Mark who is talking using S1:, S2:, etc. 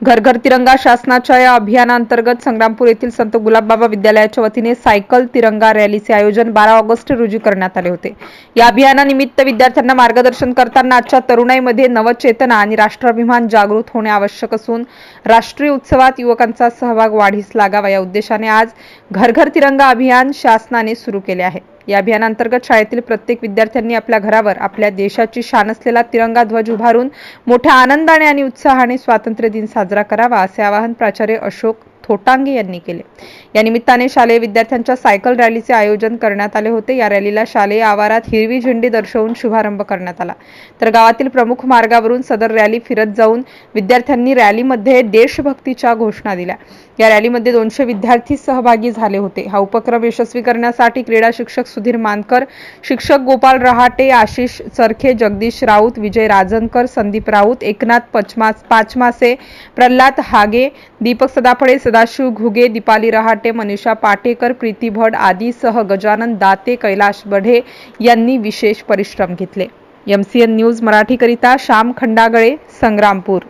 S1: घर घर तिरंगा शासनाच्या या अभियानांतर्गत संग्रामपूर येथील संत गुलाबबाबा विद्यालयाच्या वतीने सायकल तिरंगा रॅलीचे आयोजन बारा ऑगस्ट रोजी करण्यात आले होते. या अभियानानिमित्त विद्यार्थ्यांना मार्गदर्शन करताना आजच्या तरुणाईमध्ये नवचेतना आणि राष्ट्राभिमान जागृत होणे आवश्यक असून राष्ट्रीय उत्सवात युवकांचा सहभाग वाढीस लागावा या उद्देशाने आज घर घर तिरंगा अभियान शासनाने सुरू केले आहे. या अभियानांतर्गत शाळेतील प्रत्येक विद्यार्थ्यांनी आपल्या घरावर आपल्या देशाची शान असलेला तिरंगा ध्वज उभारून मोठ्या आनंदाने आणि उत्साहाने स्वातंत्र्य दिन साजरा करावा असे आवाहन प्राचार्य अशोक थोटांगे यांनी केले. या निमित्ताने शालेय विद्यार्थ्यांच्या सायकल रॅलीचे आयोजन करण्यात आले होते. या रॅलीला शालेय आवारात हिरवी झेंडी दर्शवून शुभारंभ करण्यात आला. तर गावातील प्रमुख मार्गावरून सदर रॅली फिरत जाऊन विद्यार्थ्यांनी रॅलीमध्ये देशभक्तीच्या घोषणा दिल्या. या रॅलीमध्ये दोनशे विद्यार्थी सहभागी झाले होते. हा उपक्रम यशस्वी करण्यासाठी क्रीडा शिक्षक सुधीर मानकर शिक्षक गोपाल रहाटे आशिष चरखे जगदीश राऊत विजय राजनकर संदीप राऊत एकनाथ पचमास पाचमासे प्रल्हाद हागे दीपक सदाफळे सदा सदाशिव घुगे दीपाली रहाटे मनीषा पाटेकर प्रीती भट आदीसह गजानन दाते कैलाश बढे यांनी विशेष परिश्रम घेतले. एम सी एन न्यूज मराठीकरिता श्याम खंडागळे संग्रामपूर.